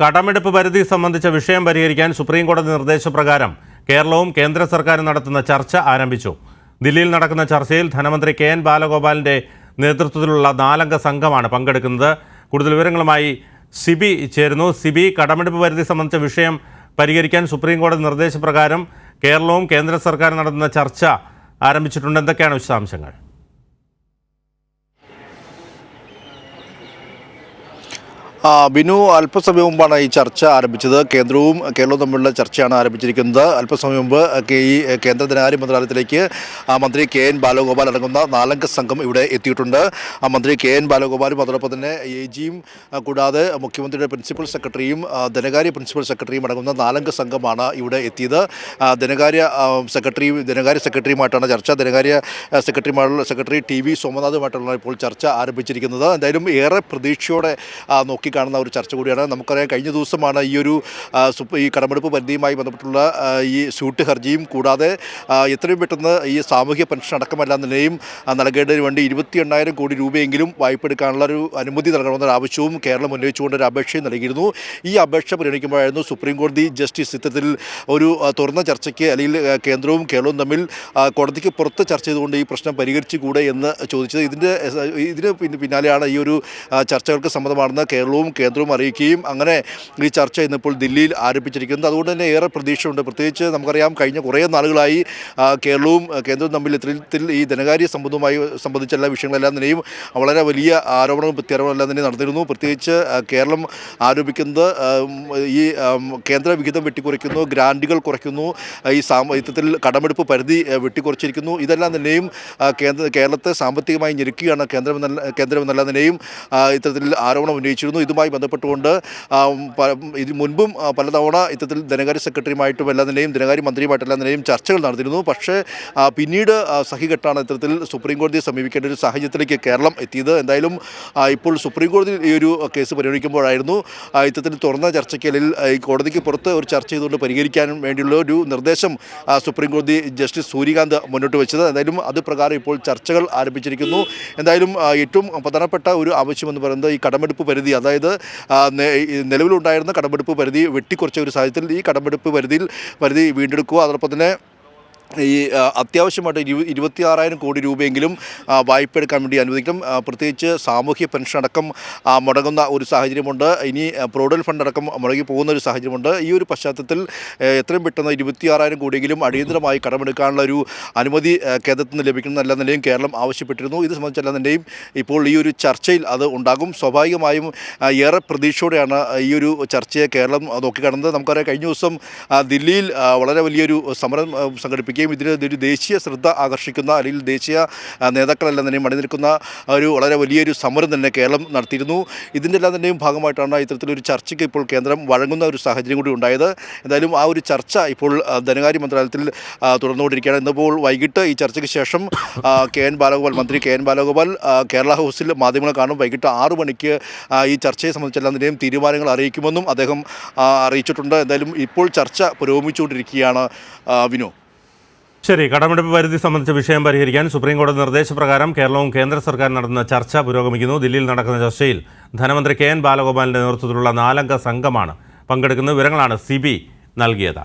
കടമെടുപ്പ് പരിധി സംബന്ധിച്ച വിഷയം പരിഹരിക്കാൻ സുപ്രീം കോടതി നിർദ്ദേശപ്രകാരം കേരളവും കേന്ദ്ര സർക്കാരും നടത്തുന്ന ചർച്ച ആരംഭിച്ചു. ദില്ലിയിൽ നടക്കുന്ന ചർച്ചയിൽ ധനമന്ത്രി കെ എൻ ബാലഗോപാലിന്റെ നേതൃത്വത്തിലുള്ള നാലംഗ സംഘമാണ് പങ്കെടുക്കുന്നത്. കൂടുതൽ വിവരങ്ങളുമായി സിബി ചേരുന്നു. സിബി കടമെടുപ്പ് പരിധി സംബന്ധിച്ച വിഷയം പരിഹരിക്കാൻ സുപ്രീം കോടതി നിർദ്ദേശപ്രകാരം കേരളവും കേന്ദ്ര സർക്കാരും നടത്തുന്ന ചർച്ച ആരംഭിച്ചിട്ടുണ്ട്. എന്തൊക്കെയാണ് വിശദാംശങ്ങൾ? ബിനു അല്പസമയം മുമ്പാണ് ഈ ചർച്ച ആരംഭിച്ചത്. കേന്ദ്രവും കേരളവും തമ്മിലുള്ള ചർച്ചയാണ് ആരംഭിച്ചിരിക്കുന്നത്. അല്പസമയം മുമ്പ് ഈ കേന്ദ്ര ധനകാര്യ മന്ത്രാലയത്തിലേക്ക് മന്ത്രി കെ എൻ ബാലഗോപാൽ അടങ്ങുന്ന നാലംഗ സംഘം ഇവിടെ എത്തിയിട്ടുണ്ട്. മന്ത്രി കെ എൻ ബാലഗോപാലും അതോടൊപ്പം തന്നെ എ ജിയും കൂടാതെ മുഖ്യമന്ത്രിയുടെ പ്രിൻസിപ്പൽ സെക്രട്ടറിയും ധനകാര്യ പ്രിൻസിപ്പൽ സെക്രട്ടറിയും അടങ്ങുന്ന നാലംഗ സംഘമാണ് ഇവിടെ എത്തിയത്. ധനകാര്യ സെക്രട്ടറി ധനകാര്യ സെക്രട്ടറിയുമായിട്ടാണ് ചർച്ച. ധനകാര്യ സെക്രട്ടറിമാരുള്ള സെക്രട്ടറി ടി വി സോമനാഥുമായിട്ടുള്ള ഇപ്പോൾ ചർച്ച ആരംഭിച്ചിരിക്കുന്നത്. എന്തായാലും ഏറെ പ്രതീക്ഷയോടെ ആ, നോക്കിക്കാണുന്ന ഒരു ചർച്ച കൂടിയാണ്. നമുക്കറിയാം കഴിഞ്ഞ ദിവസമാണ് ഈ ഒരു ഈ കടമെടുപ്പ് പരിധിയുമായി ബന്ധപ്പെട്ടുള്ള ഈ സ്യൂട്ട് ഹർജിയും കൂടാതെ എത്രയും പെട്ടെന്ന് ഈ സാമൂഹ്യ പെൻഷൻ അടക്കമല്ല നിലയും നൽകേണ്ടതിന് വേണ്ടി ഇരുപത്തി എണ്ണായിരം കോടി രൂപയെങ്കിലും വായ്പ എടുക്കാനുള്ള ഒരു അനുമതി നൽകണമെന്നൊരു ആവശ്യവും കേരളം ഉന്നയിച്ചുകൊണ്ട് ഒരു അപേക്ഷയും നൽകിയിരുന്നു. ഈ അപേക്ഷ പരിഗണിക്കുമ്പോഴായിരുന്നു സുപ്രീം കോടതി ജസ്റ്റിസ് ഇത്തരത്തിൽ ഒരു തുറന്ന ചർച്ചയ്ക്ക് അല്ലെങ്കിൽ കേന്ദ്രവും കേരളവും തമ്മിൽ കോടതിക്ക് പുറത്ത് ചർച്ച ചെയ്തുകൊണ്ട് ഈ പ്രശ്നം പരിഹരിച്ചുകൂടെ എന്ന് ചോദിച്ചത്. ഇതിന്റെ ഇതിന് പിന്നാലെയാണ് ഈ ഒരു ചർച്ചകൾക്ക് സമ്മതമാണെന്ന് കേരളവും കേന്ദ്രവും അറിയിക്കുകയും അങ്ങനെ ഈ ചർച്ച ഇന്നിപ്പോൾ ദില്ലിയിൽ ആരംഭിച്ചിരിക്കുന്നത്. അതുകൊണ്ട് തന്നെ ഏറെ പ്രതീക്ഷയുണ്ട്. പ്രത്യേകിച്ച് നമുക്കറിയാം കഴിഞ്ഞ കുറേ നാളുകളായി കേരളവും കേന്ദ്രവും തമ്മിൽ ഇത്തരത്തിൽ ഈ ധനകാര്യ സംബന്ധവുമായി സംബന്ധിച്ച എല്ലാ വിഷയങ്ങളെല്ലാം തന്നെയും വളരെ വലിയ ആരോപണവും പ്രത്യാരോപണമെല്ലാം തന്നെ നടന്നിരുന്നു. പ്രത്യേകിച്ച് കേരളം ആരോപിക്കുന്നത് ഈ കേന്ദ്ര വിഹിതം വെട്ടിക്കുറയ്ക്കുന്നു ഗ്രാൻഡുകൾ കുറയ്ക്കുന്നു ഈ സാമ്പ കടമെടുപ്പ് പരിധി വെട്ടിക്കുറച്ചിരിക്കുന്നു. ഇതെല്ലാം തന്നെയും കേന്ദ്ര കേരളത്തെ സാമ്പത്തികമായി ഞെരുക്കുകയാണ് കേന്ദ്രം എന്നല്ല കേന്ദ്രം എന്നല്ല തന്നെയും ഇത്തരത്തിൽ ആരോപണം ഉന്നയിച്ചിരുന്നു. ഇതുമായി ബന്ധപ്പെട്ടുകൊണ്ട് ഇത് മുൻപും പലതവണ ഇത്തരത്തിൽ ധനകാര്യ സെക്രട്ടറിയുമായിട്ടും എല്ലാം തന്നെയും ധനകാര്യ മന്ത്രിയുമായിട്ടെല്ലാം തന്നെയും ചർച്ചകൾ നടന്നിരുന്നു. പക്ഷേ പിന്നീട് സഹികെട്ടാണ് ഇത്തരത്തിൽ സുപ്രീം കോടതിയെ സമീപിക്കേണ്ട ഒരു സാഹചര്യത്തിലേക്ക് കേരളം എത്തിയത്. എന്തായാലും ഇപ്പോൾ സുപ്രീം കോടതി ഈ ഒരു കേസ് പരിഗണിക്കുമ്പോഴായിരുന്നു ഇത്തരത്തിൽ തുറന്ന ചർച്ചയ്ക്ക് അല്ലെങ്കിൽ ഈ കോടതിക്ക് പുറത്ത് ഒരു ചർച്ച ചെയ്തുകൊണ്ട് പരിഹരിക്കാനും വേണ്ടിയുള്ള ഒരു നിർദ്ദേശം സുപ്രീം കോടതി ജസ്റ്റിസ് സൂര്യകാന്ത് മുന്നോട്ട് വെച്ചത്. എന്തായാലും അത് പ്രകാരം ഇപ്പോൾ ചർച്ചകൾ ആരംഭിച്ചിരിക്കുന്നു. എന്തായാലും ഏറ്റവും പ്രധാനപ്പെട്ട ഒരു ആവശ്യമെന്ന് പറയുന്നത് ഈ കടമെടുപ്പ് പരിധി അതായത് ഈ നിലവിലുണ്ടായിരുന്ന കടമെടുപ്പ് പരിധി വെട്ടിക്കുറച്ച ഒരു സാഹചര്യത്തിൽ ഈ കടമെടുപ്പ് പരിധിയിൽ പരിധി വീണ്ടെടുക്കുക. അതോടൊപ്പം തന്നെ ഈ അത്യാവശ്യമായിട്ട് ഇരു ഇരുപത്തി ആറായിരം കോടി രൂപയെങ്കിലും വായ്പ എടുക്കാൻ വേണ്ടി അനുവദിക്കും പ്രത്യേകിച്ച് സാമൂഹ്യ പെൻഷൻ അടക്കം മുടങ്ങുന്ന ഒരു സാഹചര്യമുണ്ട്. ഇനി പ്രോഡൽ ഫണ്ട് അടക്കം മുടങ്ങി പോകുന്ന ഒരു സാഹചര്യമുണ്ട്. ഈ ഒരു പശ്ചാത്തലത്തിൽ എത്രയും പെട്ടെന്ന് ഇരുപത്തി ആറായിരം കോടിയെങ്കിലും അടിയന്തരമായി കടമെടുക്കാനുള്ള ഒരു അനുമതി കേന്ദ്രത്തിൽ നിന്ന് നിലയും കേരളം ആവശ്യപ്പെട്ടിരുന്നു. ഇത് സംബന്ധിച്ച് എല്ലാ നിലയും ഇപ്പോൾ ഈ ഒരു ചർച്ചയിൽ അത് ഉണ്ടാകും. സ്വാഭാവികമായും ഏറെ പ്രതീക്ഷയോടെയാണ് ഈ ഒരു ചർച്ചയെ കേരളം നോക്കിക്കാണുന്നത്. നമുക്കറിയാം കഴിഞ്ഞ ദിവസം ദില്ലിയിൽ വളരെ വലിയൊരു സമരം ആ, സംഘടിപ്പിക്കുകയും ഇതിന് ഒരു ദേശീയ ശ്രദ്ധ ആകർഷിക്കുന്ന അല്ലെങ്കിൽ ദേശീയ നേതാക്കളെല്ലാം തന്നെയും അണിനിൽക്കുന്ന ഒരു വളരെ വലിയൊരു സമരം തന്നെ കേരളം നടത്തിയിരുന്നു. ഇതിന്റെ എല്ലാം തന്നെയും ഭാഗമായിട്ടാണ് ഇത്തരത്തിലൊരു ചർച്ചയ്ക്ക് ഇപ്പോൾ കേന്ദ്രം വഴങ്ങുന്ന ഒരു സാഹചര്യം കൂടി ഉണ്ടായത്. എന്തായാലും ആ ഒരു ചർച്ച ഇപ്പോൾ ധനകാര്യ മന്ത്രാലയത്തിൽ തുടർന്നുകൊണ്ടിരിക്കുകയാണ്. ഇന്നിപ്പോൾ വൈകിട്ട് ഈ ചർച്ചയ്ക്ക് ശേഷം കെ എൻ ബാലഗോപാൽ മന്ത്രി കെ എൻ ബാലഗോപാൽ കേരള ഹൗസിൽ മാധ്യമങ്ങളെ കാണും. വൈകിട്ട് ആറു മണിക്ക് ഈ ചർച്ചയെ സംബന്ധിച്ചെല്ലാം തന്നെയും തീരുമാനങ്ങൾ അറിയിക്കുമെന്നും അദ്ദേഹം അറിയിച്ചിട്ടുണ്ട്. എന്തായാലും ഇപ്പോൾ ചർച്ച പുരോഗമിച്ചുകൊണ്ടിരിക്കുകയാണ് വിനു. ശരി കടമെടുപ്പ് പരിധി സംബന്ധിച്ച വിഷയം പരിഹരിക്കാൻ സുപ്രീം കോടതി നിർദ്ദേശപ്രകാരം കേരളവും കേന്ദ്ര സർക്കാരും നടത്തുന്ന ചർച്ച പുരോഗമിക്കുന്നു. ദില്ലിയിൽ നടക്കുന്ന ചർച്ചയിൽ ധനമന്ത്രി കെ എൻ ബാലഗോപാലിന്റെ നേതൃത്വത്തിലുള്ള നാലംഗ സംഘമാണ് പങ്കെടുക്കുന്ന വിവരങ്ങളാണ് സി നൽകിയത്.